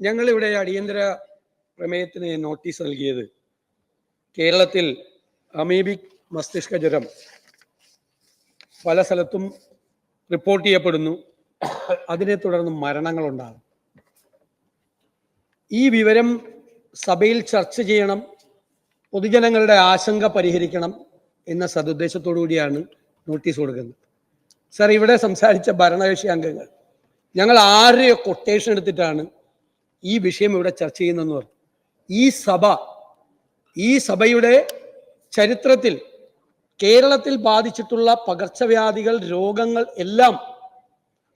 ഞങ്ങളിവിടെ അടിയന്തര പ്രമേയത്തിന് നോട്ടീസ് നൽകിയത് കേരളത്തിൽ അമീബിക് മസ്തിഷ്ക ജ്വരം പല സ്ഥലത്തും റിപ്പോർട്ട് ചെയ്യപ്പെടുന്നു. അതിനെ തുടർന്ന് മരണങ്ങളുണ്ടാകും. ഈ വിവരം സഭയിൽ ചർച്ച ചെയ്യണം പൊതുജനങ്ങളുടെ ആശങ്ക പരിഹരിക്കണം എന്ന സതുദ്ദേശത്തോടു കൂടിയാണ് നോട്ടീസ് കൊടുക്കുന്നത്. സർ ഇവിടെ സംസാരിച്ച ഭരണകക്ഷി അംഗങ്ങൾ ഞങ്ങൾ ആരുടെയോ കൊട്ടേഷൻ എടുത്തിട്ടാണ് ഈ വിഷയം ഇവിടെ ചർച്ച ചെയ്യുന്നതെന്ന് പറഞ്ഞു. ഈ സഭ ഈ സഭയുടെ ചരിത്രത്തിൽ കേരളത്തിൽ ബാധിച്ചിട്ടുള്ള പകർച്ചവ്യാധികൾ രോഗങ്ങൾ എല്ലാം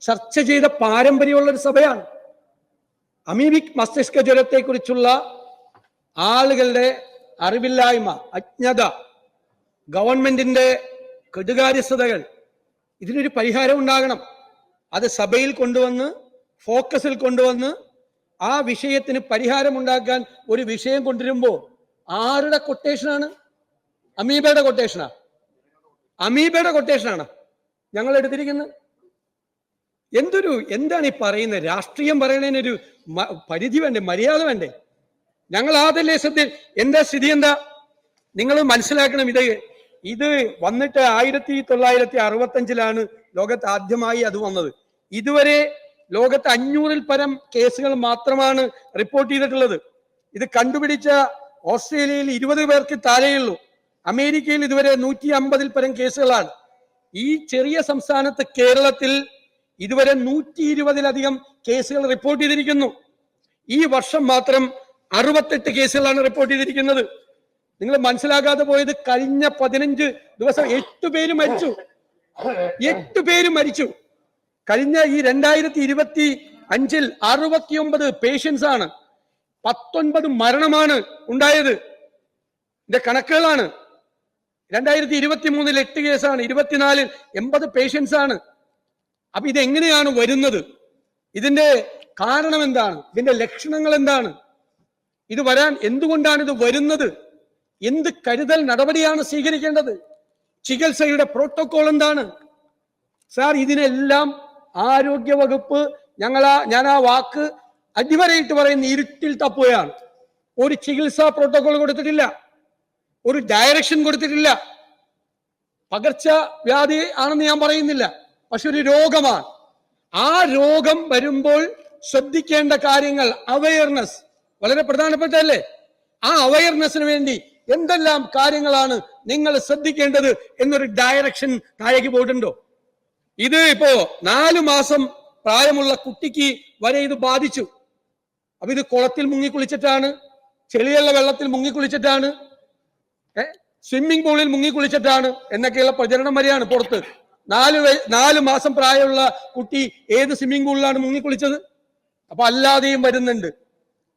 ചർച്ച ചെയ്ത പാരമ്പര്യമുള്ള ഒരു സഭയാണ്. അമീബിക് മസ്തിഷ്ക ജ്വരത്തെക്കുറിച്ചുള്ള ആളുകളുടെ അറിവില്ലായ്മ അജ്ഞത ഗവൺമെന്റിന്റെ കെടുകാര്യസ്ഥതകൾ ഇതിനൊരു പരിഹാരം ഉണ്ടാകണം. അത് സഭയിൽ കൊണ്ടുവന്ന് ഫോക്കസിൽ കൊണ്ടുവന്ന് ആ വിഷയത്തിന് പരിഹാരം ഉണ്ടാക്കാൻ ഒരു വിഷയം കൊണ്ടുവരുമ്പോൾ ആരുടെ കൊട്ടേഷനാണ് അമീബയുടെ കൊട്ടേഷനാ അമീബയുടെ കൊട്ടേഷനാണ് ഞങ്ങൾ എടുത്തിരിക്കുന്നത് എന്തൊരു എന്താണ് ഈ പറയുന്നത് രാഷ്ട്രീയം പറയണതിനൊരു മ- പരിധി വേണ്ടേ മര്യാദ വേണ്ടേ? ഞങ്ങൾ ആദ്യ സത്യം എന്താ സ്ഥിതി എന്താ? നിങ്ങൾ മനസ്സിലാക്കണം ഇത്. ഇത് വന്നിട്ട് ആയിരത്തി തൊള്ളായിരത്തി അറുപത്തി അഞ്ചിലാണ് ലോകത്ത് ആദ്യമായി അത് വന്നത്. ഇതുവരെ ലോകത്ത് അഞ്ഞൂറിൽ പരം കേസുകൾ മാത്രമാണ് റിപ്പോർട്ട് ചെയ്തിട്ടുള്ളത്. ഇത് കണ്ടുപിടിച്ച ഓസ്ട്രേലിയയിൽ ഇരുപത് പേർക്ക് താഴെയുള്ളൂ. അമേരിക്കയിൽ ഇതുവരെ നൂറ്റി അമ്പതിൽ പരം കേസുകളാണ്. ഈ ചെറിയ സംസ്ഥാനത്ത് കേരളത്തിൽ ഇതുവരെ നൂറ്റി ഇരുപതിലധികം കേസുകൾ റിപ്പോർട്ട് ചെയ്തിരിക്കുന്നു. ഈ വർഷം മാത്രം അറുപത്തെട്ട് കേസുകളാണ് റിപ്പോർട്ട് ചെയ്തിരിക്കുന്നത്. നിങ്ങൾ മനസ്സിലാകാതെ പോയത് കഴിഞ്ഞ പതിനഞ്ച് ദിവസം എട്ട് പേര് മരിച്ചു. എട്ട് പേര് മരിച്ചു. കഴിഞ്ഞ ഈ രണ്ടായിരത്തി ഇരുപത്തി അഞ്ചിൽ അറുപത്തിയൊമ്പത് പേഷ്യൻസ് ആണ് പത്തൊൻപത് മരണമാണ് ഉണ്ടായത്. ഇതിന്റെ കണക്കുകളാണ്. രണ്ടായിരത്തി ഇരുപത്തി മൂന്നിൽ എട്ട് കേസാണ് ഇരുപത്തിനാലിൽ എൺപത് പേഷ്യൻസ് ആണ്. അപ്പൊ ഇതെങ്ങനെയാണ് വരുന്നത്? ഇതിന്റെ കാരണം എന്താണ്? ഇതിന്റെ ലക്ഷണങ്ങൾ എന്താണ്? ഇത് വരാൻ എന്തുകൊണ്ടാണ് ഇത് വരുന്നത്? എന്ത് കരുതൽ നടപടിയാണ് സ്വീകരിക്കേണ്ടത്? ചികിത്സയുടെ പ്രോട്ടോകോൾ എന്താണ്? സാർ ഇതിനെല്ലാം ആരോഗ്യ വകുപ്പ് ഞങ്ങൾ ഞാൻ ആ വാക്ക് അടിവരയിട്ട് പറയുന്ന ഇരുട്ടിൽ തപ്പുകയാണ്. ഒരു ചികിത്സാ പ്രോട്ടോകോൾ കൊടുത്തിട്ടില്ല. ഒരു ഡയറക്ഷൻ കൊടുത്തിട്ടില്ല. പകർച്ചവ്യാധി ആണെന്ന് ഞാൻ പറയുന്നില്ല. പക്ഷെ ഒരു രോഗമാണ്. ആ രോഗം വരുമ്പോൾ ശ്രദ്ധിക്കേണ്ട കാര്യങ്ങൾ അവയർനെസ് വളരെ പ്രധാനപ്പെട്ടതല്ലേ? ആ അവയർനെസ്സിന് വേണ്ടി എന്തെല്ലാം കാര്യങ്ങളാണ് നിങ്ങൾ ശ്രദ്ധിക്കേണ്ടത് എന്നൊരു ഡയറക്ഷൻ താഴേക്ക് പോയിട്ടുണ്ടോ? ഇത് ഇപ്പോ നാലു മാസം പ്രായമുള്ള കുട്ടിക്ക് വരെ ഇത് ബാധിച്ചു. അപ്പൊ ഇത് കുളത്തിൽ മുങ്ങിക്കുളിച്ചിട്ടാണ് ചെളിയുള്ള വെള്ളത്തിൽ മുങ്ങിക്കുളിച്ചിട്ടാണ് ഏ സ്വിമ്മിംഗ് പൂളിൽ മുങ്ങിക്കുളിച്ചിട്ടാണ് എന്നൊക്കെയുള്ള പ്രചരണം വരെയാണ് പുറത്ത്. നാല് നാല് മാസം പ്രായമുള്ള കുട്ടി ഏത് സ്വിമ്മിംഗ് പൂളിലാണ് മുങ്ങിക്കുളിച്ചത് അപ്പൊ അല്ലാതെയും വരുന്നുണ്ട്.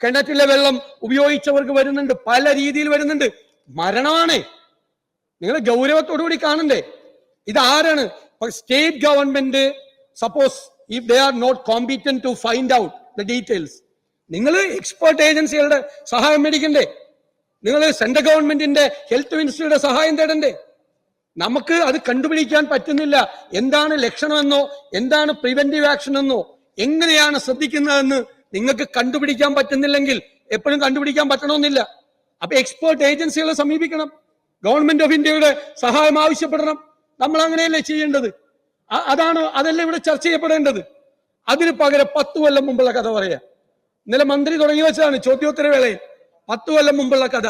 കിണറ്റിലെ വെള്ളം ഉപയോഗിച്ചവർക്ക് വരുന്നുണ്ട് പല രീതിയിൽ വരുന്നുണ്ട്. മരണമാണേ. നിങ്ങൾ ഗൗരവത്തോടു കൂടി കാണണ്ടേ? ഇത് ആരാണ് state government suppose if they are not competent to find out the details നിങ്ങൾ എക്സ്പേർട്ട് ഏജൻസികളുടെ സഹായം മേടിക്കണ്ടേ? നിങ്ങൾ സെൻട്രൽ ഗവൺമെന്റിന്റെ ഹെൽത്ത് മിനിസ്റ്ററിയുടെ സഹായം തേടണ്ടേ? നമുക്ക് അത് കണ്ടുപിടിക്കാൻ പറ്റുന്നില്ല. എന്താണ് ലക്ഷണമെന്നോ എന്താണ് പ്രിവെന്റീവ് ആക്ഷൻ എന്നോ എങ്ങനെയാണ് ശ്രദ്ധിക്കുന്നതെന്ന് നിങ്ങൾക്ക് കണ്ടുപിടിക്കാൻ പറ്റുന്നില്ലെങ്കിൽ എപ്പോഴും കണ്ടുപിടിക്കാൻ പറ്റണമെന്നില്ല. അപ്പൊ എക്സ്പേർട്ട് ഏജൻസികളെ സമീപിക്കണം. ഗവൺമെന്റ് ഓഫ് ഇന്ത്യയുടെ സഹായം ആവശ്യപ്പെടണം. നമ്മൾ അങ്ങനെയല്ലേ ചെയ്യേണ്ടത് അതാണ് അതല്ലേ ഇവിടെ ചർച്ച ചെയ്യപ്പെടേണ്ടത്? അതിന് പകരം പത്തു കൊല്ലം മുമ്പുള്ള കഥ പറയാ. ഇന്നലെ മന്ത്രി തുടങ്ങി വെച്ചതാണ് ചോദ്യോത്തര വേളയിൽ പത്തു കൊല്ലം മുമ്പുള്ള കഥ.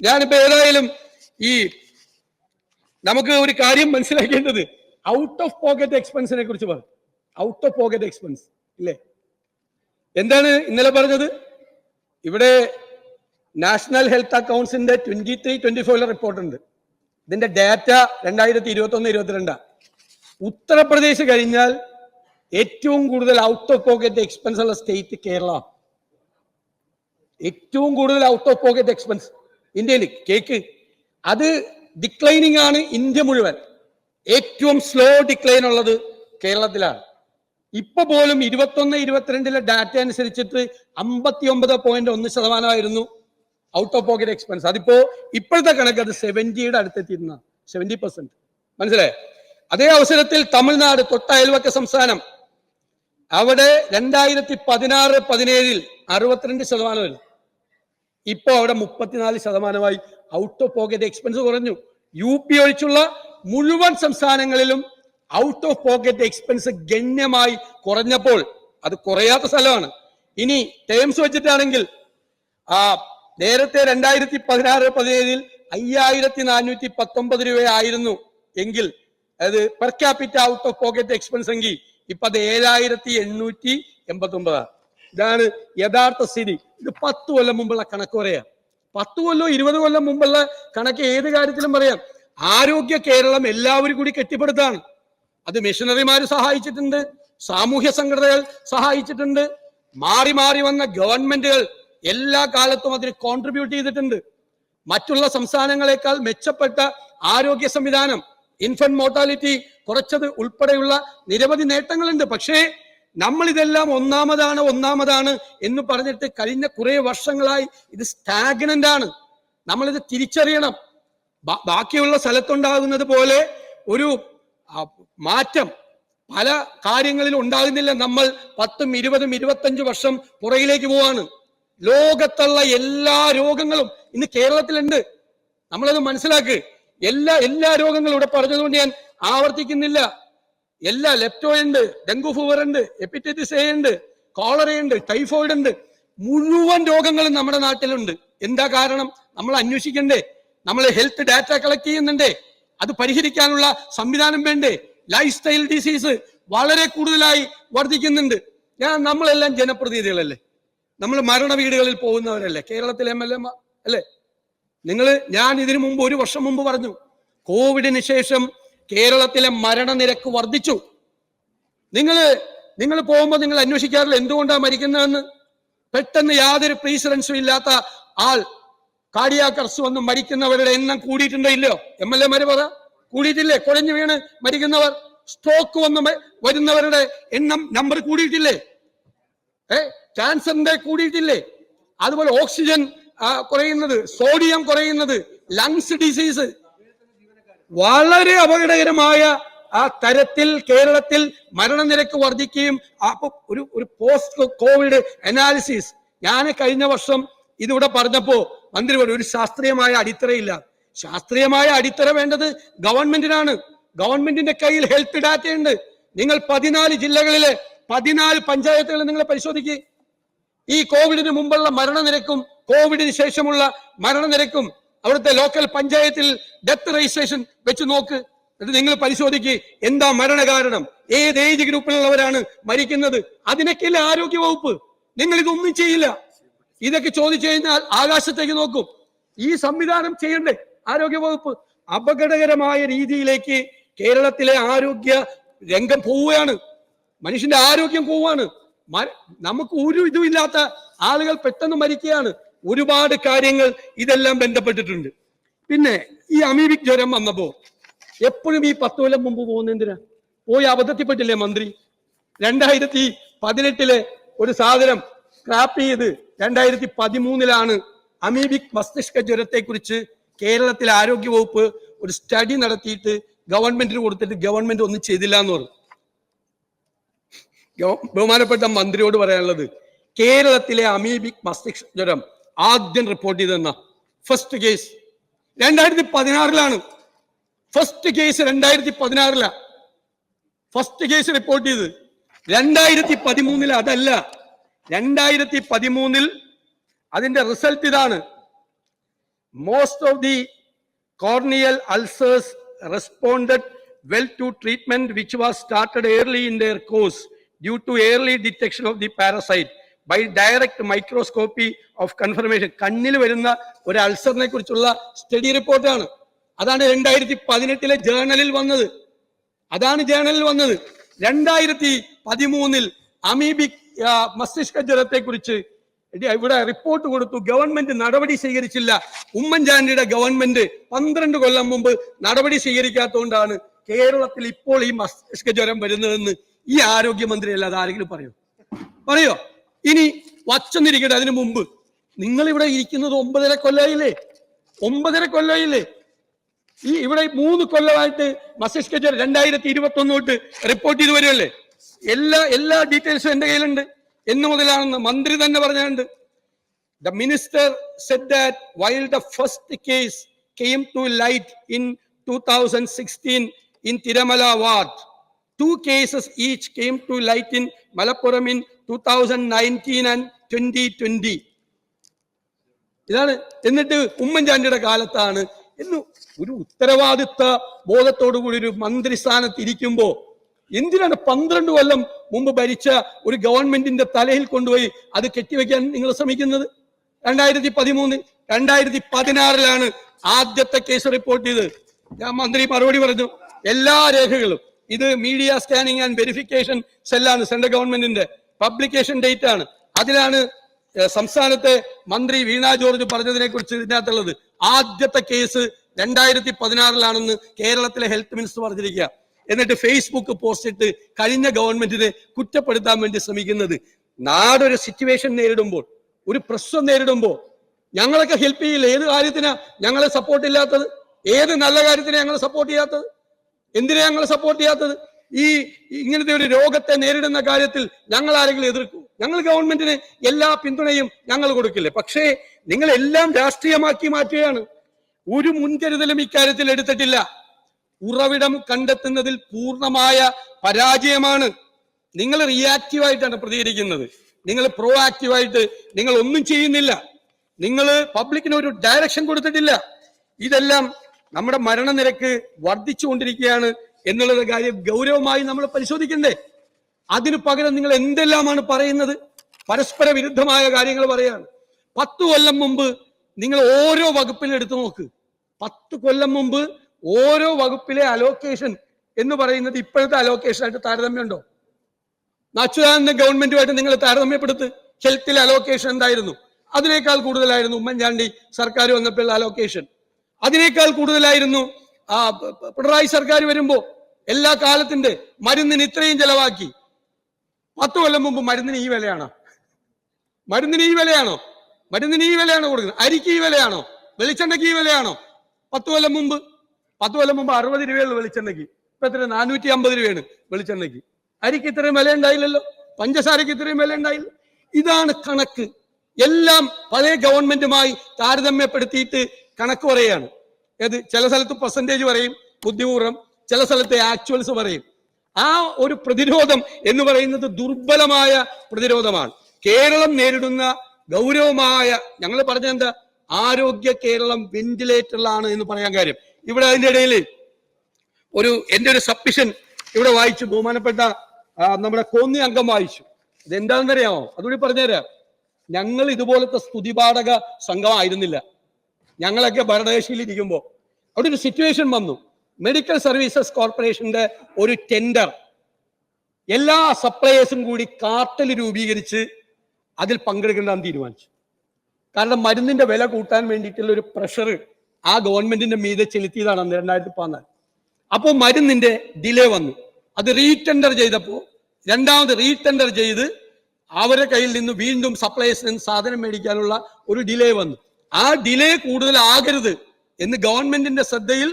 ഞാനിപ്പോ ഏതായാലും ഈ നമുക്ക് ഒരു കാര്യം മനസ്സിലാക്കേണ്ടത്. ഔട്ട് ഓഫ് പോക്കറ്റ് എക്സ്പെൻസിനെ കുറിച്ച് പറഞ്ഞു ഔട്ട് ഓഫ് പോക്കറ്റ് എക്സ്പെൻസ് ഇല്ലേ? എന്താണ് ഇന്നലെ പറഞ്ഞത്? ഇവിടെ നാഷണൽ ഹെൽത്ത് അക്കൗണ്ട്സിന്റെ ട്വന്റി ത്രീ ട്വന്റി ഫോറിലെ റിപ്പോർട്ടുണ്ട് ഇതിന്റെ ഡാറ്റ രണ്ടായിരത്തി ഇരുപത്തി ഒന്ന് ഉത്തർപ്രദേശ് കഴിഞ്ഞാൽ ഏറ്റവും കൂടുതൽ ഔട്ട് ഓഫ് പോക്കറ്റ് എക്സ്പെൻസ് ഉള്ള സ്റ്റേറ്റ് കേരള. ഏറ്റവും കൂടുതൽ ഔട്ട് ഓഫ് പോക്കറ്റ് എക്സ്പെൻസ് ഇന്ത്യയിൽ കേക്ക്. അത് ഡിക്ലൈനിങ് ആണ് ഇന്ത്യ മുഴുവൻ. ഏറ്റവും സ്ലോ ഡിക്ലൈൻ ഉള്ളത് കേരളത്തിലാണ്. ഇപ്പൊ പോലും ഇരുപത്തൊന്ന് ഇരുപത്തിരണ്ടിലെ ഡാറ്റ അനുസരിച്ചിട്ട് അമ്പത്തി ഒമ്പത് പോയിന്റ് ഒന്ന് ശതമാനമായിരുന്നു. ഔട്ട് ഓഫ് പോക്കറ്റ് എക്സ്പെൻസ് അതിപ്പോ ഇപ്പോഴത്തെ കണക്ക് അത് സെവന്റിയുടെ അടുത്തെത്തിയിരുന്ന സെവന്റി പെർസെന്റ് മനസ്സിലായേ? അതേ അവസരത്തിൽ തമിഴ്നാട് തൊട്ട അയൽവക്ക സംസ്ഥാനം. അവിടെ രണ്ടായിരത്തി പതിനാറ് പതിനേഴിൽ അറുപത്തിരണ്ട് ശതമാനമായിരുന്നു ഇപ്പോ അവിടെ മുപ്പത്തിനാല് ശതമാനമായി ഔട്ട് ഓഫ് പോക്കറ്റ് എക്സ്പെൻസ് കുറഞ്ഞു. യു പി ഒഴിച്ചുള്ള മുഴുവൻ സംസ്ഥാനങ്ങളിലും ഔട്ട് ഓഫ് പോക്കറ്റ് എക്സ്പെൻസ് ഗണ്യമായി കുറഞ്ഞപ്പോൾ അത് കുറയാത്ത സ്ഥലമാണ്. ഇനി ടേംസ് വെച്ചിട്ടാണെങ്കിൽ ആ നേരത്തെ രണ്ടായിരത്തി പതിനാറ് പതിനേഴിൽ അയ്യായിരത്തി നാനൂറ്റി പത്തൊമ്പത് രൂപയായിരുന്നു. എങ്കിൽ അതായത് per capita out of pocket expense എങ്കിൽ ഇപ്പൊ അത് ഏഴായിരത്തി എണ്ണൂറ്റി എൺപത്തി ഒമ്പതാണ് ഇതാണ് യഥാർത്ഥ സ്ഥിതി. ഇത് പത്ത് കൊല്ലം മുമ്പുള്ള കണക്ക് പറയാം. പത്ത് കൊല്ലോ ഇരുപത് കൊല്ലം മുമ്പുള്ള കണക്ക് ഏത് കാര്യത്തിലും പറയാം. ആരോഗ്യ കേരളം എല്ലാവരും കൂടി കെട്ടിപ്പടുത്താണ്. അത് മിഷണറിമാർ സഹായിച്ചിട്ടുണ്ട്. സാമൂഹ്യ സംഘടനകൾ സഹായിച്ചിട്ടുണ്ട്. മാറി മാറി വന്ന ഗവൺമെന്റുകൾ എല്ലാ കാലത്തും അതിന് കോൺട്രിബ്യൂട്ട് ചെയ്തിട്ടുണ്ട്. മറ്റുള്ള സംസ്ഥാനങ്ങളെക്കാൾ മെച്ചപ്പെട്ട ആരോഗ്യ സംവിധാനം ഇൻഫന്റ് മോർട്ടാലിറ്റി കുറച്ചത് ഉൾപ്പെടെയുള്ള നിരവധി നേട്ടങ്ങളുണ്ട്. പക്ഷേ നമ്മൾ ഇതെല്ലാം ഒന്നാമതാണ് ഒന്നാമതാണ് എന്ന് പറഞ്ഞിട്ട് കഴിഞ്ഞ കുറെ വർഷങ്ങളായി ഇത് സ്റ്റാഗ്നന്റ് ആണ്. നമ്മളിത് തിരിച്ചറിയണം. ബാക്കിയുള്ള സ്ഥലത്തുണ്ടാകുന്നത് പോലെ ഒരു മാറ്റം പല കാര്യങ്ങളിൽ ഉണ്ടാകുന്നില്ല. നമ്മൾ പത്തും ഇരുപതും ഇരുപത്തഞ്ച് വർഷം പുറകിലേക്ക് പോവാണ്. ലോകത്തുള്ള എല്ലാ രോഗങ്ങളും ഇന്ന് കേരളത്തിലുണ്ട്. നമ്മളത് മനസ്സിലാക്ക്. എല്ലാ എല്ലാ രോഗങ്ങളും ഇവിടെ പറഞ്ഞതുകൊണ്ട് ഞാൻ ആവർത്തിക്കുന്നില്ല. എല്ലാ ലെപ്റ്റോ ഉണ്ട് ഡെങ്കു ഫീവർ ഉണ്ട് എപ്പിറ്റൈറ്റിസ് എ ഉണ്ട് കോളറ ഉണ്ട് ടൈഫോയിഡ് ഉണ്ട്. മുഴുവൻ രോഗങ്ങളും നമ്മുടെ നാട്ടിലുണ്ട്. എന്താ കാരണം? നമ്മൾ അന്വേഷിക്കണ്ടേ. നമ്മൾ ഹെൽത്ത് ഡാറ്റ കളക്ട് ചെയ്യുന്നുണ്ടേ. അത് പരിഹരിക്കാനുള്ള സംവിധാനം വേണ്ടേ. ലൈഫ് സ്റ്റൈൽ ഡിസീസ് വളരെ കൂടുതലായി വർദ്ധിക്കുന്നുണ്ട്. ഞാൻ നമ്മളെല്ലാം ജനപ്രതിനിധികളല്ലേ? നമ്മൾ മരണ വീടുകളിൽ പോകുന്നവരല്ലേ? കേരളത്തിലെ എം എൽ എ അല്ലേ? നിങ്ങൾ ഞാൻ ഇതിനു മുമ്പ് ഒരു വർഷം മുമ്പ് പറഞ്ഞു കോവിഡിന് ശേഷം കേരളത്തിലെ മരണനിരക്ക് വർദ്ധിച്ചു. നിങ്ങൾ നിങ്ങൾ പോകുമ്പോൾ നിങ്ങൾ അന്വേഷിക്കാറില്ല എന്തുകൊണ്ടാണ് മരിക്കുന്നതെന്ന്. പെട്ടെന്ന് യാതൊരു പ്രീസിഡൻസും ഇല്ലാത്ത ആൾ കാടിയാക്കർസ് വന്ന് മരിക്കുന്നവരുടെ എണ്ണം കൂടിയിട്ടുണ്ടോ ഇല്ലയോ? എം എൽ എമാര് പറ. കൂടിയിട്ടില്ലേ? കുഴഞ്ഞു വീണ് മരിക്കുന്നവർ. സ്ട്രോക്ക് വന്ന് വരുന്നവരുടെ എണ്ണം നമ്പർ കൂടിയിട്ടില്ലേ? ഏ? ക്യാൻസറിന്റെ കൂടിയിട്ടില്ലേ? അതുപോലെ ഓക്സിജൻ കുറയുന്നത് സോഡിയം കുറയുന്നത് ലങ്സ് ഡിസീസ് വളരെ അപകടകരമായ ആ തരത്തിൽ കേരളത്തിൽ മരണനിരക്ക് വർദ്ധിക്കുകയും അപ്പൊ ഒരു ഒരു പോസ്റ്റ് കോവിഡ് അനാലിസിസ് ഞാൻ കഴിഞ്ഞ വർഷം ഇതിവിടെ പറഞ്ഞപ്പോ മന്ത്രി പറഞ്ഞു ഒരു ശാസ്ത്രീയമായ അടിത്തറയില്ല. ശാസ്ത്രീയമായ അടിത്തറ വേണ്ടത് ഗവൺമെന്റിനാണ് ഗവൺമെന്റിന്റെ കയ്യിൽ ഹെൽത്ത് ഡാറ്റ ഉണ്ട്. നിങ്ങൾ പതിനാല് ജില്ലകളിലെ പതിനാല് പഞ്ചായത്തുകൾ നിങ്ങൾ പരിശോധിക്കുക ഈ കോവിഡിന് മുമ്പുള്ള മരണനിരക്കും കോവിഡിന് ശേഷമുള്ള മരണനിരക്കും അവിടുത്തെ ലോക്കൽ പഞ്ചായത്തിൽ ഡെത്ത് രജിസ്ട്രേഷൻ വെച്ച് നോക്ക്. എന്നിട്ട് നിങ്ങൾ പരിശോധിക്ക് എന്താ മരണകാരണം ഏത് ഏജ് ഗ്രൂപ്പിലുള്ളവരാണ് മരിക്കുന്നത് അതിനൊക്കെയല്ല ആരോഗ്യ വകുപ്പ് നിങ്ങൾ ഇതൊന്നും ചെയ്യില്ല. ഇതൊക്കെ ചോദിച്ചു കഴിഞ്ഞാൽ ആകാശത്തേക്ക് നോക്കും. ഈ സംവിധാനം ചെയ്യണ്ടേ ആരോഗ്യ വകുപ്പ് അപകടകരമായ രീതിയിലേക്ക് കേരളത്തിലെ ആരോഗ്യ രംഗം പോവുകയാണ്. മനുഷ്യന്റെ ആരോഗ്യം പോവാണ് നമുക്ക് ഒരു ഇതും ഇല്ലാത്ത ആളുകൾ പെട്ടെന്ന് മരിക്കുകയാണ്. ഒരുപാട് കാര്യങ്ങൾ ഇതെല്ലാം ബന്ധപ്പെട്ടിട്ടുണ്ട്. പിന്നെ ഈ അമീബിക് ജ്വരം വന്നപ്പോ എപ്പോഴും ഈ പത്ത് കൊല്ലം മുമ്പ് പോകുന്ന എന്തിനാ? പോയി അബദ്ധത്തിൽപ്പെട്ടില്ലേ മന്ത്രി? രണ്ടായിരത്തി പതിനെട്ടിലെ ഒരു സാധനം സ്ക്രാപ്പ് ചെയ്ത് രണ്ടായിരത്തി പതിമൂന്നിലാണ് അമീബിക് മസ്തിഷ്ക ജ്വരത്തെ കുറിച്ച് കേരളത്തിലെ ആരോഗ്യവകുപ്പ് ഒരു സ്റ്റഡി നടത്തിയിട്ട് ഗവൺമെന്റിന് കൊടുത്തിട്ട് ഗവൺമെന്റ് ഒന്നും ചെയ്തില്ല എന്ന് പറഞ്ഞു. ബഹുമാനപ്പെട്ട മന്ത്രിയോട് പറയാനുള്ളത് കേരളത്തിലെ അമീബിക് മസ്തിഷ്ക ജ്വരം ആദ്യം റിപ്പോർട്ട് ചെയ്തെന്ന ഫസ്റ്റ് കേസ് രണ്ടായിരത്തി പതിനാറിലാണ് ഫസ്റ്റ് കേസ് രണ്ടായിരത്തി പതിനാറിലാ ഫസ്റ്റ് കേസ് റിപ്പോർട്ട് ചെയ്ത്. രണ്ടായിരത്തി പതിമൂന്നിൽ അതല്ല. രണ്ടായിരത്തി പതിമൂന്നിൽ അതിന്റെ റിസൾട്ട് ഇതാണ്. Most of the corneal ulcers responded well to treatment which was started early in their course. Due to early detection of the parasite by direct microscopy of confirmation. കണ്ണിൽ വരുന്ന ഒരു അൾസറിനെ കുറിച്ചുള്ള സ്റ്റഡി റിപ്പോർട്ടാണ് അതാണ് രണ്ടായിരത്തി പതിനെട്ടിലെ ജേർണലിൽ വന്നത്. അതാണ് ജേർണലിൽ വന്നത്. രണ്ടായിരത്തി പതിമൂന്നിൽ അമീബിക് മസ്തിഷ്ക ജ്വരത്തെ കുറിച്ച് ഇവിടെ റിപ്പോർട്ട് കൊടുത്തു. ഗവൺമെന്റ് നടപടി സ്വീകരിച്ചില്ല. ഉമ്മൻചാണ്ടിയുടെ ഗവൺമെന്റ് പന്ത്രണ്ട് കൊല്ലം മുമ്പ് നടപടി സ്വീകരിക്കാത്തതുകൊണ്ടാണ് കേരളത്തിൽ ഇപ്പോൾ ഈ മസ്തിഷ്ക ജ്വരം വരുന്നതെന്ന് ഈ ആരോഗ്യമന്ത്രി അല്ലാതെ ആരെങ്കിലും പറയോ? പറയോ? ഇനി വച്ചെന്നിരിക്കട്ടെ അതിനു മുമ്പ്. നിങ്ങൾ ഇവിടെ ഇരിക്കുന്നത് ഒമ്പതര കൊല്ലായില്ലേ? ഒമ്പതര കൊല്ലായില്ലേ? ഈ ഇവിടെ മൂന്ന് കൊല്ലമായിട്ട് മസ്തിഷ്ക ജ്വരം രണ്ടായിരത്തി ഇരുപത്തി ഒന്ന് തൊട്ട് റിപ്പോർട്ട് ചെയ്ത് വരുമല്ലേ എല്ലാ എല്ലാ ഡീറ്റെയിൽസും എന്റെ കയ്യിലുണ്ട്. എന്ന് മുതലാണെന്ന് മന്ത്രി തന്നെ പറഞ്ഞുണ്ട് The minister said that while the first case came to light in 2016 in Tiramala ward, two cases each came to light in Malappuram in 2019 and 2020. ഇതാണ് എന്നിട്ട് ഉമ്മൻചാണ്ടിയുടെ കാലത്താണ്. എന്ന് ഒരു ഉത്തരവാദിത്ത ബോധത്തോടു കൂടി ഒരു മന്ത്രിസ്ഥാനത്ത് ഇരിക്കുമ്പോൾ എന്തിനാണ് പന്ത്രണ്ട് കൊല്ലം മുമ്പ് ഭരിച്ച ഒരു ഗവൺമെന്റിന്റെ തലയിൽ കൊണ്ടുപോയി അത് കെട്ടിവെക്കാൻ നിങ്ങൾ ശ്രമിക്കുന്നത്? രണ്ടായിരത്തി പതിമൂന്ന് രണ്ടായിരത്തി പതിനാറിലാണ് ആദ്യത്തെ കേസ് റിപ്പോർട്ട് ചെയ്ത് ഞാൻ മന്ത്രി മറുപടി പറഞ്ഞു എല്ലാ രേഖകളും. ഇത് മീഡിയ സ്കാനിങ് ആൻഡ് വെരിഫിക്കേഷൻ സെല്ലാണ് സെൻട്രൽ ഗവൺമെന്റിന്റെ പബ്ലിക്കേഷൻ ഡേറ്റ് ആണ്. അതിലാണ് സംസ്ഥാനത്തെ മന്ത്രി വീണ ജോർജ് പറഞ്ഞതിനെ കുറിച്ച് ഇതിനകത്തുള്ളത്. ആദ്യത്തെ കേസ് രണ്ടായിരത്തി പതിനാറിലാണെന്ന് കേരളത്തിലെ ഹെൽത്ത് മിനിസ്റ്റർ പറഞ്ഞിരിക്കുക. എന്നിട്ട് ഫേസ്ബുക്ക് പോസ്റ്റ് ഇട്ട് കഴിഞ്ഞ ഗവൺമെന്റിനെ കുറ്റപ്പെടുത്താൻ വേണ്ടി ശ്രമിക്കുന്നത്. നാടൊരു സിറ്റുവേഷൻ നേരിടുമ്പോൾ ഒരു പ്രശ്നം നേരിടുമ്പോൾ ഞങ്ങളൊക്കെ ഹെൽപ്പ് ചെയ്യില്ല? ഏത് കാര്യത്തിനാ ഞങ്ങളെ സപ്പോർട്ട് ഇല്ലാത്തത്? ഏത് നല്ല കാര്യത്തിനാ ഞങ്ങളെ സപ്പോർട്ട് ചെയ്യാത്തത്? എന്തിനാ ഞങ്ങൾ സപ്പോർട്ട് ചെയ്യാത്തത്? ഈ ഇങ്ങനത്തെ ഒരു രോഗത്തെ നേരിടുന്ന കാര്യത്തിൽ ഞങ്ങൾ ആരെങ്കിലും എതിർക്കൂ? ഞങ്ങൾ ഗവൺമെന്റിന് എല്ലാ പിന്തുണയും ഞങ്ങൾ കൊടുക്കില്ലേ? പക്ഷേ നിങ്ങൾ എല്ലാം രാഷ്ട്രീയമാക്കി മാറ്റുകയാണ്. ഒരു മുൻകരുതലും ഇക്കാര്യത്തിൽ എടുത്തിട്ടില്ല. ഉറവിടം കണ്ടെത്തുന്നതിൽ പൂർണമായ പരാജയമാണ്. നിങ്ങൾ റിയാക്റ്റീവായിട്ടാണ് പ്രതികരിക്കുന്നത്. നിങ്ങൾ പ്രോ ആക്റ്റീവായിട്ട് നിങ്ങൾ ഒന്നും ചെയ്യുന്നില്ല. നിങ്ങൾ പബ്ലിക്കിന് ഒരു ഡയറക്ഷൻ കൊടുത്തിട്ടില്ല. ഇതെല്ലാം നമ്മുടെ മരണനിരക്ക് വർദ്ധിച്ചുകൊണ്ടിരിക്കുകയാണ് എന്നുള്ളത് കാര്യം ഗൗരവമായി നമ്മൾ പരിശോധിക്കണ്ടേ? അതിനു പകരം നിങ്ങൾ എന്തെല്ലാമാണ് പറയുന്നത്? പരസ്പര വിരുദ്ധമായ കാര്യങ്ങൾ പറയാണ്. പത്ത് കൊല്ലം മുമ്പ് നിങ്ങൾ ഓരോ വകുപ്പിലും എടുത്തു നോക്ക്. പത്ത് കൊല്ലം മുമ്പ് ഓരോ വകുപ്പിലെ അലോക്കേഷൻ എന്ന് പറയുന്നത് ഇപ്പോഴത്തെ അലോക്കേഷനായിട്ട് താരതമ്യമുണ്ടോ? അച്യുതാനന്ദ ഗവൺമെന്റുമായിട്ട് നിങ്ങൾ താരതമ്യപ്പെടുത്ത്. ഹെൽത്തിലെ അലോക്കേഷൻ എന്തായിരുന്നു? അതിനേക്കാൾ കൂടുതലായിരുന്നു ഉമ്മൻചാണ്ടി സർക്കാർ വന്നപ്പോൾ അലോക്കേഷൻ അതിനേക്കാൾ കൂടുതലായിരുന്നു ആ പിണറായി സർക്കാർ വരുമ്പോ എല്ലാ കാലത്തിന്റെ മരുന്നിന് ഇത്രയും ചെലവാക്കി. പത്ത് കൊല്ലം മുമ്പ് മരുന്നിന് ഈ വിലയാണോ? മരുന്നിന് ഈ വിലയാണോ? മരുന്നിന് ഈ വിലയാണോ കൊടുക്കുന്നത്? അരിക്ക് ഈ വിലയാണോ? വെളിച്ചെണ്ണയ്ക്ക് ഈ വിലയാണോ? പത്ത് കൊല്ലം മുമ്പ് പത്ത് കൊല്ലം മുമ്പ് അറുപത് രൂപയുള്ളൂ വെളിച്ചെണ്ണയ്ക്ക്. ഇപ്പൊ എത്ര? നാനൂറ്റി അമ്പത് രൂപയാണ് വെളിച്ചെണ്ണയ്ക്ക്. അരിക്ക് ഇത്രയും വില ഉണ്ടായില്ലല്ലോ. പഞ്ചസാരയ്ക്ക് ഇത്രയും വില ഉണ്ടായില്ല. ഇതാണ് കണക്ക്. എല്ലാം പഴയ ഗവൺമെന്റുമായി താരതമ്യപ്പെടുത്തിയിട്ട് കണക്ക് പറയുകയാണ് ഏത്? ചില സ്ഥലത്ത് പെർസെന്റേജ് പറയും ബുദ്ധിപൂർവം. ചില സ്ഥലത്തെ ആക്ച്വൽസ് പറയും. ആ ഒരു പ്രതിരോധം എന്ന് പറയുന്നത് ദുർബലമായ പ്രതിരോധമാണ്. കേരളം നേരിടുന്ന ഗൗരവമായ ഞങ്ങൾ പറഞ്ഞെന്താ ആരോഗ്യ കേരളം വെന്റിലേറ്ററിലാണ് എന്ന് പറയാൻ കാര്യം. ഇവിടെ അതിന്റെ ഇടയിൽ ഒരു എന്റെ ഒരു സബ്മിഷൻ ഇവിടെ വായിച്ചു. ബഹുമാനപ്പെട്ട നമ്മുടെ കോന്നി അംഗം വായിച്ചു. ഇതെന്താണെന്നറിയാമോ? അതുകൂടി പറഞ്ഞുതരാം. ഞങ്ങൾ ഇതുപോലത്തെ സ്തുതിപാഠക സംഘമായിരുന്നില്ല. ഞങ്ങളൊക്കെ ഭരണകക്ഷിയിൽ ഇരിക്കുമ്പോൾ അവിടെ ഒരു സിറ്റുവേഷൻ വന്നു. മെഡിക്കൽ സർവീസസ് കോർപ്പറേഷന്റെ ഒരു ടെൻഡർ എല്ലാ സപ്ലയേഴ്സും കൂടി കാർട്ടൽ രൂപീകരിച്ച് അതിൽ പങ്കെടുക്കേണ്ടെന്ന് തീരുമാനിച്ചു. കാരണം മരുന്നിന്റെ വില കൂട്ടാൻ വേണ്ടിയിട്ടുള്ള ഒരു പ്രഷർ ആ ഗവൺമെന്റിന്റെ മീതെ ചെലുത്തിയതാണ് അന്ന് രണ്ടായിരത്തി പതിനാല് അപ്പോൾ മരുന്നിന്റെ ഡിലേ വന്നു. അത് റീടെൻഡർ ചെയ്തപ്പോൾ രണ്ടാമത് റീടെൻഡർ ചെയ്ത് അവരുടെ കയ്യിൽ നിന്ന് വീണ്ടും സപ്ലൈസിൽ നിന്ന് സാധനം മേടിക്കാനുള്ള ഒരു ഡിലേ വന്നു. ആ ഡിലേ കൂടുതലാകരുത് എന്ന് ഗവൺമെന്റിന്റെ ശ്രദ്ധയിൽ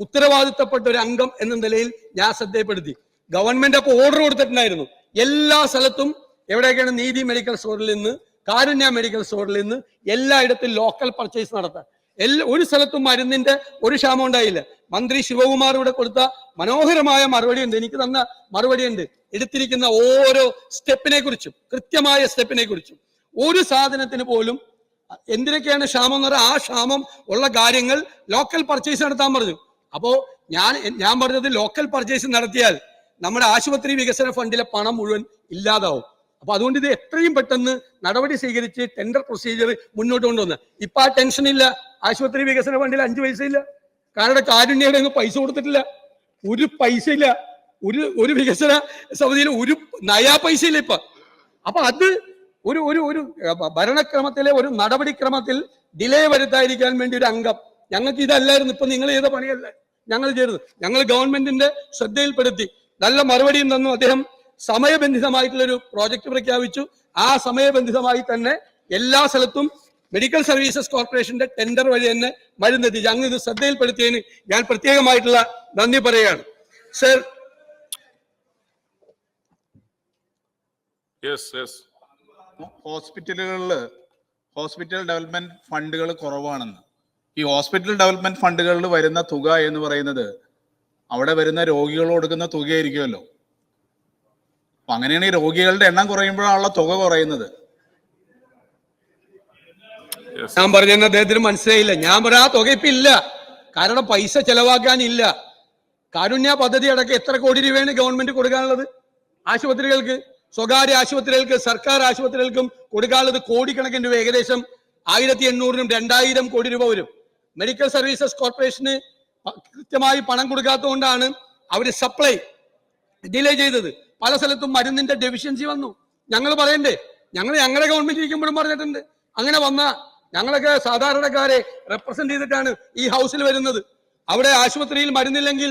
ഉത്തരവാദിത്തപ്പെട്ട ഒരു അംഗം എന്ന നിലയിൽ ഞാൻ ശ്രദ്ധയപ്പെടുത്തി ഗവൺമെന്റ് അപ്പോൾ ഓർഡർ കൊടുത്തിട്ടുണ്ടായിരുന്നു. എല്ലാ സ്ഥലത്തും എവിടെയൊക്കെയാണ് നീതി മെഡിക്കൽ സ്റ്റോറിൽ നിന്ന് കാരുണ്യ മെഡിക്കൽ സ്റ്റോറിൽ നിന്ന് എല്ലായിടത്തും ലോക്കൽ പർച്ചേസ് നടത്താൻ. എല്ലാ ഒരു സ്ഥലത്തും മരുന്നിന്റെ ഒരു ക്ഷാമം ഉണ്ടായില്ല. മന്ത്രി ശിവകുമാർ ഇവിടെ കൊടുത്ത മനോഹരമായ മറുപടി ഉണ്ട് എനിക്ക് തന്ന മറുപടി ഉണ്ട് എടുത്തിരിക്കുന്ന ഓരോ സ്റ്റെപ്പിനെ കുറിച്ചും കൃത്യമായ സ്റ്റെപ്പിനെ കുറിച്ചും. ഒരു സാധനത്തിന് പോലും എന്തിനൊക്കെയാണ് ക്ഷാമം എന്ന് പറയുക ആ ക്ഷാമം ഉള്ള കാര്യങ്ങൾ ലോക്കൽ പർച്ചേസ് നടത്താൻ പറഞ്ഞു. അപ്പോ ഞാൻ ഞാൻ പറഞ്ഞത് ലോക്കൽ പർച്ചേസ് നടത്തിയാൽ നമ്മുടെ ആശുപത്രി വികസന ഫണ്ടിലെ പണം മുഴുവൻ ഇല്ലാതാവും. അപ്പൊ അതുകൊണ്ട് ഇത് എത്രയും പെട്ടെന്ന് നടപടി സ്വീകരിച്ച് ടെൻഡർ പ്രൊസീജിയർ മുന്നോട്ട് കൊണ്ടുവന്ന്. ഇപ്പൊ ആ ടെൻഷൻ ഇല്ല. ആശുപത്രി വികസന ഫണ്ടിൽ അഞ്ച് പൈസ ഇല്ല. കാരണം കാരുണ്യയുടെ അങ്ങ് പൈസ കൊടുത്തിട്ടില്ല. ഒരു പൈസ ഇല്ല. ഒരു ഒരു വികസന സമിതിയിൽ ഒരു നയാ പൈസ ഇല്ല ഇപ്പൊ. അപ്പൊ അത് ഒരു ഒരു ഒരു ഭരണക്രമത്തിലെ ഒരു നടപടിക്രമത്തിൽ ഡിലേ വരുത്താതിരിക്കാൻ വേണ്ടി ഒരു അംഗം. ഞങ്ങൾക്ക് ഇതല്ലായിരുന്നു. ഇപ്പൊ നിങ്ങൾ ചെയ്ത പണിയല്ല. ഞങ്ങൾ ചെയ്തത്. ഞങ്ങൾ ഗവൺമെന്റിന്റെ ശ്രദ്ധയിൽപ്പെടുത്തി. നല്ല മറുപടിയും തന്നു. അദ്ദേഹം സമയബന്ധിതമായിട്ടുള്ള ഒരു പ്രോജക്റ്റ് പ്രഖ്യാപിച്ചു. ആ സമയബന്ധിതമായി തന്നെ എല്ലാ സ്ഥലത്തും മെഡിക്കൽ സർവീസസ് കോർപ്പറേഷന്റെ ടെൻഡർ വഴി തന്നെ മരുന്നെത്തിച്ചു അങ്ങ് ഇത് ശ്രദ്ധയിൽപ്പെടുത്തിയതിന് ഞാൻ പ്രത്യേകമായിട്ടുള്ള നന്ദി പറയുകയാണ്. സർ യെസ് യെസ് ഹോസ്പിറ്റലുകളിൽ ഹോസ്പിറ്റൽ ഡെവലപ്മെന്റ് ഫണ്ടുകൾ കുറവാണെന്ന്. ഈ ഹോസ്പിറ്റൽ ഡെവലപ്മെന്റ് ഫണ്ടുകളിൽ വരുന്ന തുക എന്ന് പറയുന്നത് അവിടെ വരുന്ന രോഗികൾ കൊടുക്കുന്ന തുകയായിരിക്കുമല്ലോ. അപ്പൊ അങ്ങനെയാണ് ഈ രോഗികളുടെ എണ്ണം കുറയുമ്പോഴാണുള്ള തുക കുറയുന്നത്. ഞാൻ പറഞ്ഞ അദ്ദേഹത്തിന് മനസ്സിലായില്ല. ഞാൻ പറയാ ആ തുക ഇപ്പൊ ഇല്ല. കാരണം പൈസ ചെലവാക്കാനില്ല കാരുണ്യ പദ്ധതി അടക്കം എത്ര കോടി രൂപയാണ് ഗവൺമെന്റ് കൊടുക്കാനുള്ളത് ആശുപത്രികൾക്ക്? സ്വകാര്യ ആശുപത്രികൾക്ക് സർക്കാർ ആശുപത്രികൾക്കും കൊടുക്കാനുള്ളത് കോടിക്കണക്കിന് രൂപ ഏകദേശം ആയിരത്തി എണ്ണൂറിനും രണ്ടായിരം കോടി രൂപ വരും. മെഡിക്കൽ സർവീസസ് കോർപ്പറേഷന് കൃത്യമായി പണം കൊടുക്കാത്തതുകൊണ്ടാണ് അവർ സപ്ലൈ ഡിലേ ചെയ്തത്. പല സ്ഥലത്തും മരുന്നിന്റെ ഡെഫിഷ്യൻസി വന്നു. ഞങ്ങൾ പറയണ്ടേ ഞങ്ങൾ ഞങ്ങളുടെ ഗവൺമെന്റ് ഇരിക്കുമ്പോഴും പറഞ്ഞിട്ടുണ്ട്. അങ്ങനെ വന്ന ഞങ്ങളൊക്കെ സാധാരണക്കാരെ റെപ്രസെന്റ് ചെയ്തിട്ടാണ് ഈ ഹൗസിൽ വരുന്നത്. അവിടെ ആശുപത്രിയിൽ മരുന്നില്ലെങ്കിൽ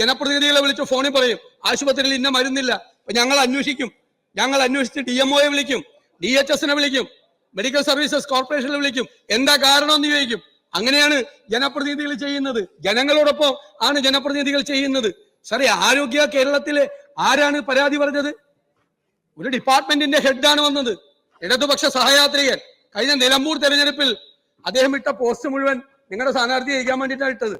ജനപ്രതിനിധികളെ വിളിച്ച് ഫോണിൽ പറയും ആശുപത്രിയിൽ ഇന്ന മരുന്നില്ല. ഞങ്ങൾ അന്വേഷിക്കും. ഞങ്ങൾ അന്വേഷിച്ച് ഡി എംഒയെ വിളിക്കും ഡി എച്ച് എസിനെ വിളിക്കും മെഡിക്കൽ സർവീസസ് കോർപ്പറേഷനെ വിളിക്കും. എന്താ കാരണം എന്ന് ചോദിക്കും. അങ്ങനെയാണ് ജനപ്രതിനിധികൾ ചെയ്യുന്നത്. ജനങ്ങളോടൊപ്പം ആണ് ജനപ്രതിനിധികൾ ചെയ്യുന്നത്. സാറേ ആരോഗ്യ കേരളത്തിലെ ആരാണ് പരാതി പറഞ്ഞത്? ഒരു ഡിപ്പാർട്ട്മെന്റിന്റെ ഹെഡാണ് വന്നത്. ഇടതുപക്ഷ സഹയാത്രികൻ. കഴിഞ്ഞ നിലമ്പൂർ തെരഞ്ഞെടുപ്പിൽ അദ്ദേഹം ഇട്ട പോസ്റ്റ് മുഴുവൻ നിങ്ങളുടെ സ്ഥാനാർത്ഥി ജയിക്കാൻ വേണ്ടിയിട്ടാണ് ഇട്ടത്.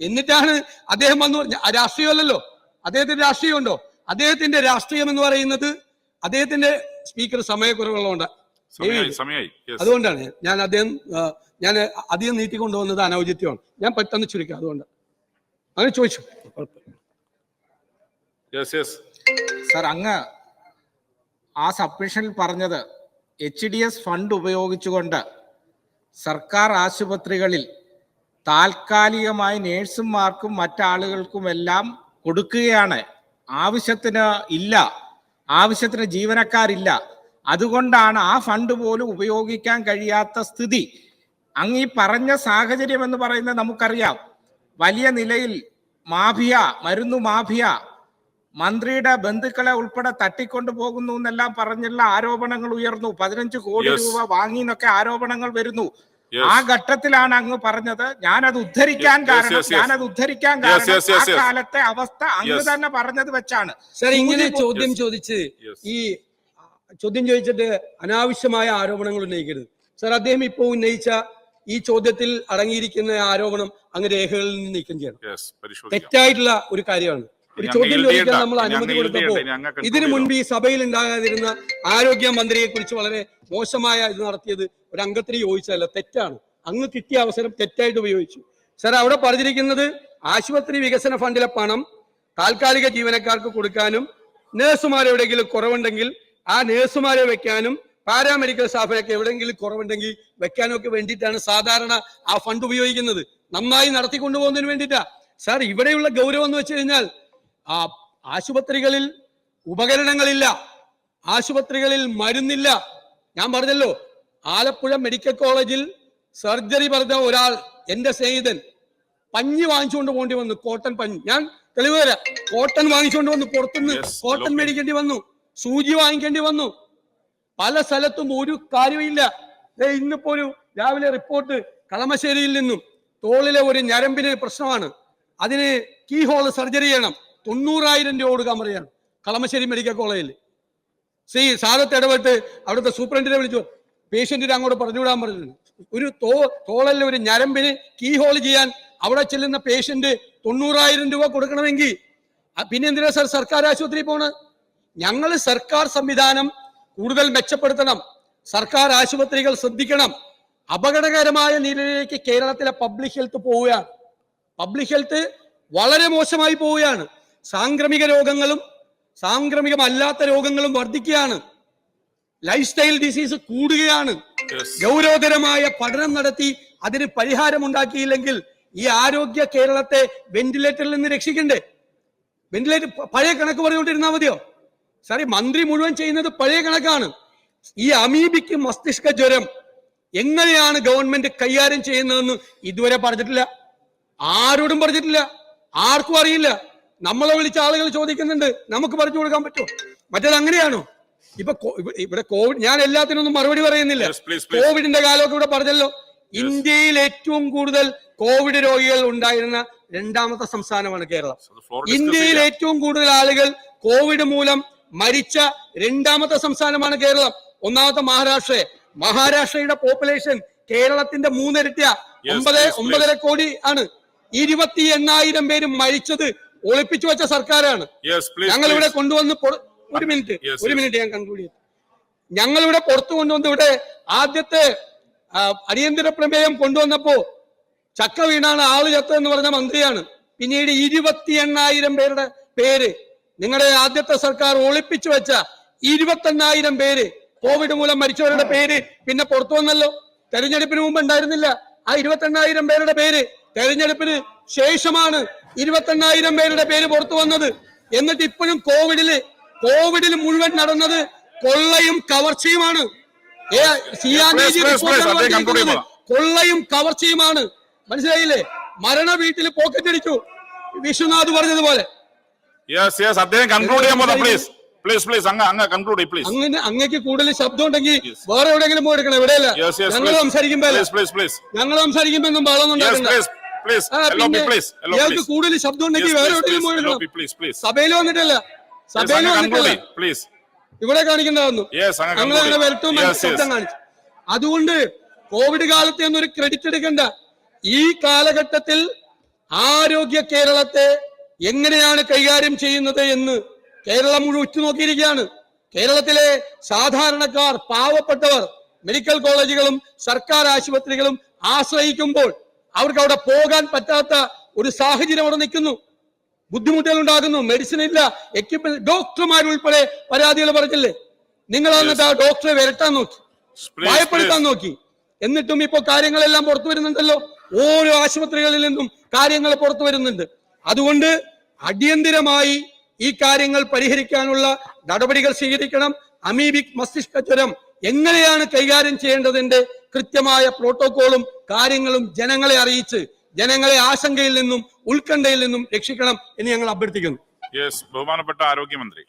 എന്നിട്ടാണ് അദ്ദേഹം വന്നു. രാഷ്ട്രീയമല്ലല്ലോ. അദ്ദേഹത്തിന്റെ രാഷ്ട്രീയമുണ്ടോ? അദ്ദേഹത്തിന്റെ രാഷ്ട്രീയം എന്ന് പറയുന്നത് അദ്ദേഹത്തിന്റെ സ്പീക്കർ സമയക്കുറവുള്ളതുകൊണ്ട് അതുകൊണ്ടാണ് ഞാൻ അദ്ദേഹം ഞാൻ അധികം നീട്ടിക്കൊണ്ടുവന്നത് അനൗചിത്യമാണ്. ഞാൻ പെട്ടെന്ന് ചുരുക്കാം അതുകൊണ്ട്. അങ്ങനെ ചോദിച്ചു. സർ അങ്ങ് ആ സബ്മിഷനിൽ പറഞ്ഞത് എച്ച് ഡി എസ് ഫണ്ട് ഉപയോഗിച്ചുകൊണ്ട് സർക്കാർ ആശുപത്രികളിൽ താൽക്കാലികമായി നേഴ്സുമാർക്കും മറ്റാളുകൾക്കുമെല്ലാം കൊടുക്കുകയാണ്. ആവശ്യത്തിന് ഇല്ല. ആവശ്യത്തിന് ജീവനക്കാരില്ല. അതുകൊണ്ടാണ് ആ ഫണ്ട് പോലും ഉപയോഗിക്കാൻ കഴിയാത്ത സ്ഥിതി. അങ്ങ് ഈ പറഞ്ഞ സാഹചര്യം എന്ന് പറയുന്നത് നമുക്കറിയാം. വലിയ നിലയിൽ മാഫിയ മരുന്നു മാഫിയ മന്ത്രിയുടെ ബന്ധുക്കളെ ഉൾപ്പെടെ തട്ടിക്കൊണ്ടു പോകുന്നു എന്നെല്ലാം പറഞ്ഞുള്ള ആരോപണങ്ങൾ ഉയർന്നു. പതിനഞ്ച് കോടി രൂപ വാങ്ങി എന്നൊക്കെ ആരോപണങ്ങൾ വരുന്നു. ആ ഘട്ടത്തിലാണ് അങ്ങ് പറഞ്ഞത്. ഞാനത് ഉദ്ധരിക്കാൻ കാരണം. ഞാനത് ഉദ്ധരിക്കാൻ കാരണം ആ കാലത്തെ അവസ്ഥ അങ്ങ് തന്നെ പറഞ്ഞത് വെച്ചാണ്. സാർ ഇങ്ങനെ ചോദ്യം ചോദിച്ച് ഈ ചോദ്യം ചോദിച്ചിട്ട് അനാവശ്യമായ ആരോപണങ്ങൾ ഉന്നയിക്കരുത്. സർ അദ്ദേഹം ഇപ്പോൾ ഉന്നയിച്ച ഈ ചോദ്യത്തിൽ അടങ്ങിയിരിക്കുന്ന ആരോപണം അങ്ങ് രേഖകളിൽ നിന്ന് നീക്കം ചെയ്യണം. തെറ്റായിട്ടുള്ള ഒരു കാര്യമാണ്. ഒരു ചോദ്യം ചോദിക്കാൻ നമ്മൾ അനുമതി ഇതിനു മുൻപ് ഈ സഭയിൽ ഉണ്ടാകാതിരുന്ന ആരോഗ്യ മന്ത്രിയെ കുറിച്ച് വളരെ മോശമായ ഇത് നടത്തിയത് ഒരു അംഗത്തിന് യോജിച്ചതല്ല തെറ്റാണ്. അങ്ങ് കിട്ടിയ അവസരം തെറ്റായിട്ട് ഉപയോഗിച്ചു. സാർ അവിടെ പറഞ്ഞിരിക്കുന്നത് ആശുപത്രി വികസന ഫണ്ടിലെ പണം താൽക്കാലിക ജീവനക്കാർക്ക് കൊടുക്കാനും നഴ്സുമാർ എവിടെയെങ്കിലും കുറവുണ്ടെങ്കിൽ ആ നേഴ്സുമാരെ വെക്കാനും പാരാമെഡിക്കൽ സ്റ്റാഫിനൊക്കെ എവിടെയെങ്കിലും കുറവുണ്ടെങ്കിൽ വെക്കാനും ഒക്കെ വേണ്ടിയിട്ടാണ് സാധാരണ ആ ഫണ്ട് ഉപയോഗിക്കുന്നത്. നന്നായി നടത്തിക്കൊണ്ടുപോകുന്നതിന് വേണ്ടിയിട്ടാ. സാർ ഇവിടെയുള്ള ഗൗരവം എന്ന് വെച്ച് കഴിഞ്ഞാൽ ആ ആശുപത്രികളിൽ ഉപകരണങ്ങളില്ല. ആശുപത്രികളിൽ മരുന്നില്ല. ഞാൻ പറഞ്ഞല്ലോ ആലപ്പുഴ മെഡിക്കൽ കോളേജിൽ സർജറി പറഞ്ഞ ഒരാൾ എന്റെ സ്നേഹിതൻ പഞ്ഞി വാങ്ങിച്ചുകൊണ്ട് പോകേണ്ടി വന്നു കോട്ടൺ പഞ്ഞി. ഞാൻ തെളിവ് തരാം. കോട്ടൺ വാങ്ങിച്ചുകൊണ്ട് വന്നു പുറത്തുനിന്ന് കോട്ടൺ മേടിക്കേണ്ടി വന്നു സൂചി വാങ്ങിക്കേണ്ടി വന്നു. പല സ്ഥലത്തും ഒരു കാര്യമില്ല ഇന്നിപ്പോ ഒരു രാവിലെ റിപ്പോർട്ട് കളമശ്ശേരിയിൽ നിന്നും തോളിലെ ഒരു ഞരമ്പിന് പ്രശ്നമാണ്. അതിന് കീ ഹോൾ സർജറി ചെയ്യണം. തൊണ്ണൂറായിരം രൂപ കൊടുക്കാൻ പറയാണ്. കളമശ്ശേരി മെഡിക്കൽ കോളേജിൽ സി സാധത്തെ ഇടപെട്ട് അവിടുത്തെ സൂപ്രണ്ടിനെ വിളിച്ചു. പേഷ്യന്റിനെ അങ്ങോട്ട് പറഞ്ഞുവിടാൻ പറഞ്ഞു ഒരു തോ തോളല്ല ഒരു ഞരമ്പിന് കീ ഹോൾ ചെയ്യാൻ അവിടെ ചെല്ലുന്ന പേഷ്യന്റ് തൊണ്ണൂറായിരം രൂപ കൊടുക്കണമെങ്കിൽ പിന്നെ എന്തിനാ സർ സർക്കാർ ആശുപത്രി പോണ്? ഞങ്ങൾ സർക്കാർ സംവിധാനം കൂടുതൽ മെച്ചപ്പെടുത്തണം. സർക്കാർ ആശുപത്രികൾ ശ്രദ്ധിക്കണം. അപകടകരമായ നിലയിലേക്ക് കേരളത്തിലെ പബ്ലിക് ഹെൽത്ത് പോവുകയാണ്. പബ്ലിക് ഹെൽത്ത് വളരെ മോശമായി പോവുകയാണ്. സാംക്രമിക രോഗങ്ങളും സാംക്രമികമല്ലാത്ത രോഗങ്ങളും വർദ്ധിക്കുകയാണ്. ലൈഫ് സ്റ്റൈൽ ഡിസീസ് കൂടുകയാണ്. ഗൗരവകരമായ പഠനം നടത്തി അതിന് പരിഹാരം ഉണ്ടാക്കിയില്ലെങ്കിൽ ഈ ആരോഗ്യ കേരളത്തെ വെന്റിലേറ്ററിൽ നിന്ന് രക്ഷിക്കണ്ടേ? വെന്റിലേറ്റർ പഴയ കണക്ക് പറഞ്ഞുകൊണ്ടിരുന്നാൽ മതിയോ? സാറി മന്ത്രി മുഴുവൻ ചെയ്യുന്നത് പഴയ കണക്കാണ്. ഈ അമീബിക്ക് മസ്തിഷ്ക ജ്വരം എങ്ങനെയാണ് ഗവൺമെന്റ് കൈകാര്യം ചെയ്യുന്നതെന്ന് ഇതുവരെ പറഞ്ഞിട്ടില്ല. ആരോടും പറഞ്ഞിട്ടില്ല. ആർക്കും അറിയില്ല. നമ്മളെ വിളിച്ച ആളുകൾ ചോദിക്കുന്നുണ്ട്. നമുക്ക് പറഞ്ഞു കൊടുക്കാൻ പറ്റുമോ? മറ്റേത് അങ്ങനെയാണോ? ഇപ്പൊ ഇവിടെ കോവിഡ് ഞാൻ എല്ലാത്തിനൊന്നും മറുപടി പറയുന്നില്ല. കോവിഡിന്റെ കാലമൊക്കെ ഇവിടെ പറഞ്ഞല്ലോ. ഇന്ത്യയിൽ ഏറ്റവും കൂടുതൽ കോവിഡ് രോഗികൾ ഉണ്ടായിരുന്ന രണ്ടാമത്തെ സംസ്ഥാനമാണ് കേരളം. ഇന്ത്യയിൽ ഏറ്റവും കൂടുതൽ ആളുകൾ കോവിഡ് മൂലം മരിച്ച രണ്ടാമത്തെ സംസ്ഥാനമാണ് കേരളം. ഒന്നാമത്തെ മഹാരാഷ്ട്ര. മഹാരാഷ്ട്രയുടെ പോപ്പുലേഷൻ കേരളത്തിന്റെ മൂന്നിരട്ടിയ. ഒമ്പത്. ഒമ്പതര കോടി ആണ്. ഇരുപത്തി എണ്ണായിരം പേര് മരിച്ചത് ഒളിപ്പിച്ചു വെച്ച സർക്കാരാണ്. ഞങ്ങൾ ഇവിടെ കൊണ്ടുവന്ന് ഒരു മിനിറ്റ് ഒരു മിനിറ്റ് ഞാൻ കൺക്ലൂഡ് ചെയ്തു ഞങ്ങൾ ഇവിടെ പുറത്തു കൊണ്ടുവന്ന് ഇവിടെ ആദ്യത്തെ അടിയന്തര പ്രമേയം കൊണ്ടുവന്നപ്പോ ചക്ക വീണാണ് ആൾ ചത്തതെന്ന് പറഞ്ഞ മന്ത്രിയാണ്. പിന്നീട് ഇരുപത്തി എണ്ണായിരം പേരുടെ പേര് നിങ്ങളുടെ ആദ്യത്തെ സർക്കാർ ഒളിപ്പിച്ചു വെച്ച ഇരുപത്തെണ്ണായിരം പേര് കോവിഡ് മൂലം മരിച്ചവരുടെ പേര് പിന്നെ പുറത്തു വന്നല്ലോ. തെരഞ്ഞെടുപ്പിന് മുമ്പ് ഉണ്ടായിരുന്നില്ല. ആ ഇരുപത്തെണ്ണായിരം പേരുടെ പേര് തെരഞ്ഞെടുപ്പിന് ശേഷമാണ് ഇരുപത്തെണ്ണായിരം പേരുടെ പേര് പുറത്തു വന്നത്. എന്നിട്ട് ഇപ്പോഴും കോവിഡിൽ കോവിഡിൽ മുഴുവൻ നടന്നത് കൊള്ളയും കവർച്ചയുമാണ്. കൊള്ളയും കവർച്ചയുമാണ്. മനസ്സിലായില്ലേ? മരണ വീട്ടിൽ പോക്കറ്റ് അടിച്ചു. വിശ്വനാഥ് പറഞ്ഞതുപോലെ. അങ്ങനെ അങ്ങക്ക് കൂടുതൽ ശബ്ദം ഉണ്ടെങ്കിൽ. വേറെ എവിടെയെങ്കിലും പോയി എടുക്കണം. ഇവിടെയല്ല. ഞങ്ങൾ സംസാരിക്കുമ്പോ ഞങ്ങൾ സംസാരിക്കുമ്പോ ഒന്നും ഉണ്ടാക്കണ്ട. പ്ലീസ് പ്ലീസ് ഇയാൾക്ക് കൂടുതൽ ശബ്ദം ഉണ്ടെങ്കിൽ വേറെ എവിടെയെങ്കിലും സഭയിൽ വന്നിട്ടല്ല. സഭയിൽ വന്നിട്ടല്ല. പ്ലീസ് ഇവിടെ കാണിക്കുന്നതായിരുന്നു ഞങ്ങൾ അങ്ങനെ വരട്ടും ശബ്ദം കാണിച്ചു. അതുകൊണ്ട് കോവിഡ് കാലത്തെ ഒന്നും ഒരു ക്രെഡിറ്റ് എടുക്കണ്ട. ഈ കാലഘട്ടത്തിൽ ആരോഗ്യ കേരളത്തെ എങ്ങനെയാണ് കൈകാര്യം ചെയ്യുന്നത് എന്ന് കേരളം മുഴുവൻ ഉറ്റുനോക്കിയിരിക്കുകയാണ്. കേരളത്തിലെ സാധാരണക്കാർ പാവപ്പെട്ടവർ മെഡിക്കൽ കോളേജുകളും സർക്കാർ ആശുപത്രികളും ആശ്രയിക്കുമ്പോൾ അവർക്ക് അവിടെ പോകാൻ പറ്റാത്ത ഒരു സാഹചര്യം അവിടെ നിൽക്കുന്നു. ബുദ്ധിമുട്ടുകൾ ഉണ്ടാകുന്നു മെഡിസിൻ ഇല്ല. എക്യുപ്മെന്റ് ഡോക്ടർമാർ ഉൾപ്പെടെ പരാതികൾ പറഞ്ഞില്ലേ നിങ്ങൾ എന്നിട്ട് ആ ഡോക്ടറെ വരട്ടാൻ നോക്കി. ഭയപ്പെടുത്താൻ നോക്കി. എന്നിട്ടും ഇപ്പോൾ കാര്യങ്ങളെല്ലാം പുറത്തു വരുന്നുണ്ടല്ലോ. ഓരോ ആശുപത്രികളിൽ നിന്നും കാര്യങ്ങൾ പുറത്തു വരുന്നുണ്ട്. അതുകൊണ്ട് അടിയന്തിരമായി ഈ കാര്യങ്ങൾ പരിഹരിക്കാനുള്ള നടപടികൾ സ്വീകരിക്കണം. അമീബിക് മസ്തിഷ്ക ജ്വരം എങ്ങനെയാണ് കൈകാര്യം ചെയ്യേണ്ടതിന്റെ കൃത്യമായ പ്രോട്ടോകോളും കാര്യങ്ങളും ജനങ്ങളെ അറിയിച്ച് ജനങ്ങളെ ആശങ്കയിൽ നിന്നും ഉത്കണ്ഠയിൽ നിന്നും രക്ഷിക്കണം എന്ന് ഞങ്ങൾ അഭ്യർത്ഥിക്കുന്നു. ബഹുമാനപ്പെട്ട ആരോഗ്യമന്ത്രി.